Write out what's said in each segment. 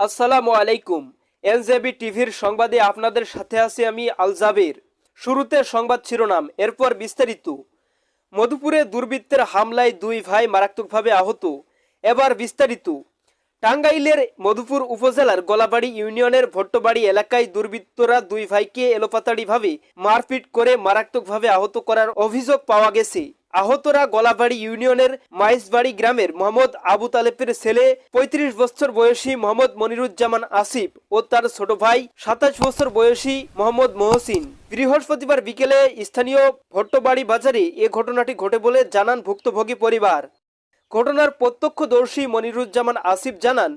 আসসালামু আলাইকুম। এনজেবি টিভির সংবাদে আপনাদের সাথে আছি আমি আলজাবের শুরুতে সংবাদ শিরোনাম, এরপর বিস্তারিত। মধুপুরে দুর্বৃত্তের হামলায় দুই ভাই মারাত্মকভাবে আহত। এবার বিস্তারিত। টাঙ্গাইলের মধুপুর উপজেলার গলাবাড়ি ইউনিয়নের ভট্টবাড়ি এলাকায় দুর্বৃত্তরা দুই ভাইকে এলোপাতাড়িভাবে মারপিট করে মারাত্মকভাবে আহত করার অভিযোগ পাওয়া গেছে। আহতরা গলাবাড়ি ইউনিয়নের মাইসবাড়ি গ্রামের মোহাম্মদ আবু তালেবের ছেলে, পঁয়ত্রিশ বছর বয়সী মোহাম্মদ মনিরুজ্জামান আসিফ ও তার ছোট ভাই, সাতাশ বছর বয়সী মোহাম্মদ মহসিন। বৃহস্পতিবার বিকেলে স্থানীয় ভট্টবাড়ি বাজারে এ ঘটনাটি ঘটে বলে জানান ভুক্তভোগী পরিবার। ঘটনার প্রত্যক্ষদর্শী মনিরুজ্জামান আসিফ জানান,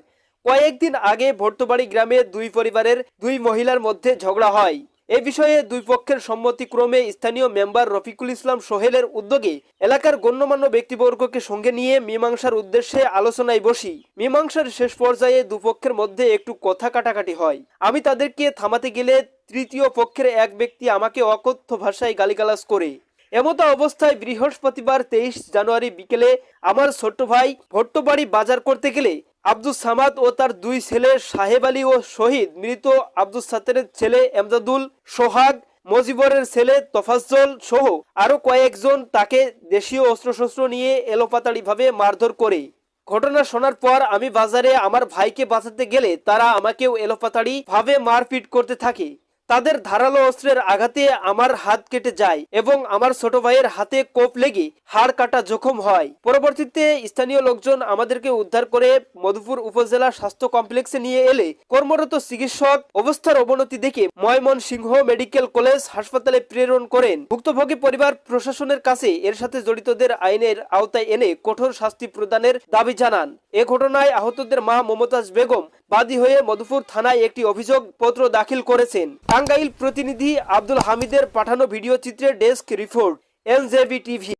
কয়েকদিন আগে ভট্টবাড়ি গ্রামে দুই পরিবারের দুই মহিলার মধ্যে ঝগড়া হয়। এ বিষয়ে দুই পক্ষের সম্মতিক্রমে স্থানীয় মেম্বার রফিকুল ইসলাম সোহেলের উদ্যোগে এলাকার গণ্যমান্য ব্যক্তিবর্গকে সঙ্গে নিয়ে মীমাংসার উদ্দেশ্যে আলোচনায় বসি। মীমাংসার শেষ পর্যায়ে দুপক্ষের মধ্যে একটু কথা কাটাকাটি হয়। আমি তাদেরকে থামাতে গেলে তৃতীয় পক্ষের এক ব্যক্তি আমাকে অকথ্য ভাষায় গালিগালাজ করে। এমতো অবস্থায় বৃহস্পতিবার তেইশ জানুয়ারি বিকেলে আমার ছোট্ট ভাই ভট্টবাড়ি বাজার করতে গেলে আব্দুল সামাদ ও তার দুই ছেলে সাহেব আলী ও শহীদ মৃত আব্দুল সাত্তারের ছেলে এমদাদুল সোহাগ, মজিবরের ছেলে তফাজ্জল সহ আরও কয়েকজন তাকে দেশীয় অস্ত্রশস্ত্র নিয়ে এলোপাতাড়িভাবে মারধর করে। ঘটনা শোনার পর আমি বাজারে আমার ভাইকে বাঁচাতে গেলে তারা আমাকেও এলোপাতাড়ি ভাবে মারপিট করতে থাকে। তাদের ধারালো অস্ত্রের আঘাতে আমার হাত কেটে যায় এবং আমার ছোট ভাইয়ের হাতে কোপ লেগে হাড় কাটা জখম হয়। পরবর্তীতে স্থানীয় লোকজন আমাদেরকে উদ্ধার করে মধুপুর উপজেলা স্বাস্থ্য কমপ্লেক্সে নিয়ে এলে কর্মরত চিকিৎসক অবস্থার অবনতি দেখে ময়মন সিংহ মেডিকেল কলেজ হাসপাতালে প্রেরণ করেন। ভুক্তভোগী পরিবার প্রশাসনের কাছে এর সাথে জড়িতদের আইনের আওতায় এনে কঠোর শাস্তি প্রদানের দাবি জানান। এ ঘটনায় আহতদের মা মমতাজ বেগম বাদী হয়ে মধুপুর থানায় একটি অভিযোগ পত্র দাখিল করেছেন। টাঙ্গাইল প্রতিনিধি আব্দুল হামিদের পাঠানো ভিডিও চিত্রে ডেস্ক রিপোর্ট, এনজেবি টিভি।